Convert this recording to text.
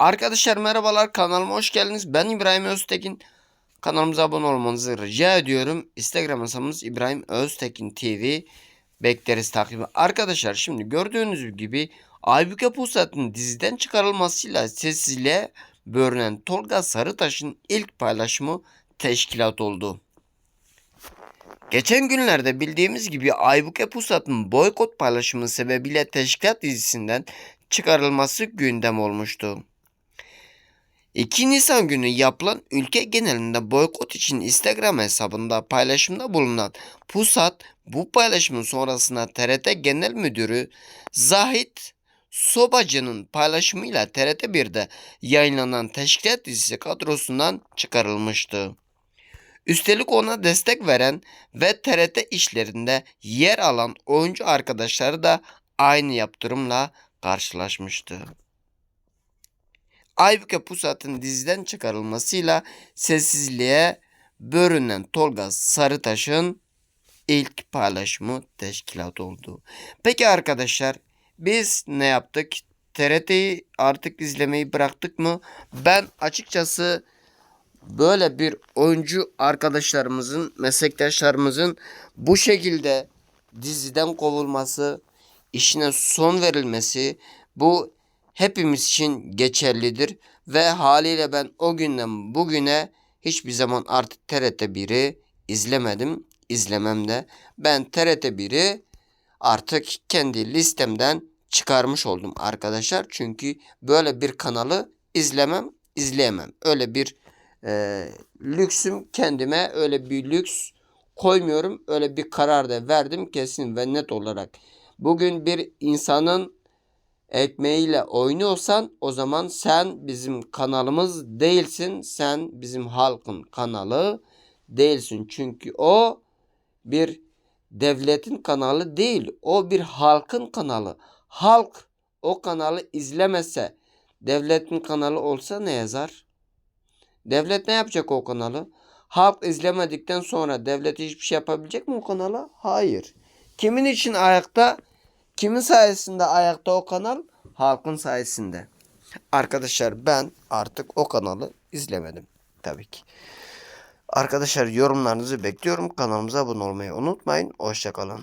Arkadaşlar merhabalar kanalıma hoş geldiniz. Ben İbrahim Öztekin. Kanalımıza abone olmanızı rica ediyorum. Instagram hesabımız İbrahim Öztekin TV. Bekleriz takibi. Arkadaşlar şimdi gördüğünüz gibi Aybüke Pusat'ın diziden çıkarılmasıyla sessizliğe bürünen Tolga Sarıtaş'ın ilk paylaşımı teşkilat oldu. Geçen günlerde bildiğimiz gibi Aybüke Pusat'ın boykot paylaşımı sebebiyle Teşkilat dizisinden çıkarılması gündem olmuştu. 2 Nisan günü yapılan ülke genelinde boykot için Instagram hesabında paylaşımda bulunan Pusat bu paylaşımın sonrasında TRT Genel Müdürü Zahit Sobacı'nın paylaşımıyla TRT 1'de yayınlanan Teşkilat dizisi kadrosundan çıkarılmıştı. Üstelik ona destek veren ve TRT işlerinde yer alan oyuncu arkadaşları da aynı yaptırımla karşılaşmıştı. Aybüke Pusat'ın diziden çıkarılmasıyla sessizliğe bürünen Tolga Sarıtaş'ın ilk paylaşımı teşkilat oldu. Peki arkadaşlar biz ne yaptık? TRT'yi artık izlemeyi bıraktık mı? Ben açıkçası böyle bir oyuncu arkadaşlarımızın, meslektaşlarımızın bu şekilde diziden kovulması, işine son verilmesi bu hepimiz için geçerlidir ve haliyle ben o günden bugüne hiçbir zaman artık TRT 1'i izlemedim, izlemem de. Ben TRT 1'i artık kendi listemden çıkarmış oldum arkadaşlar. Çünkü böyle bir kanalı izlemem, izleyemem. Öyle bir e, lüksüm kendime öyle bir lüks koymuyorum. Öyle bir karar da verdim kesin ve net olarak. Bugün bir insanın ekmeğiyle oynuyorsan o zaman sen bizim kanalımız değilsin. Sen bizim halkın kanalı değilsin. Çünkü o bir devletin kanalı değil. O bir halkın kanalı. Halk o kanalı izlemese devletin kanalı olsa ne yazar? Devlet ne yapacak o kanalı? Halk izlemedikten sonra devlet hiçbir şey yapabilecek mi o kanala? Hayır. Kimin için ayakta? Kimin sayesinde ayakta o kanal? Halkın sayesinde. Arkadaşlar ben artık o kanalı izlemedim. Tabii ki. Arkadaşlar yorumlarınızı bekliyorum. Kanalımıza abone olmayı unutmayın. Hoşçakalın.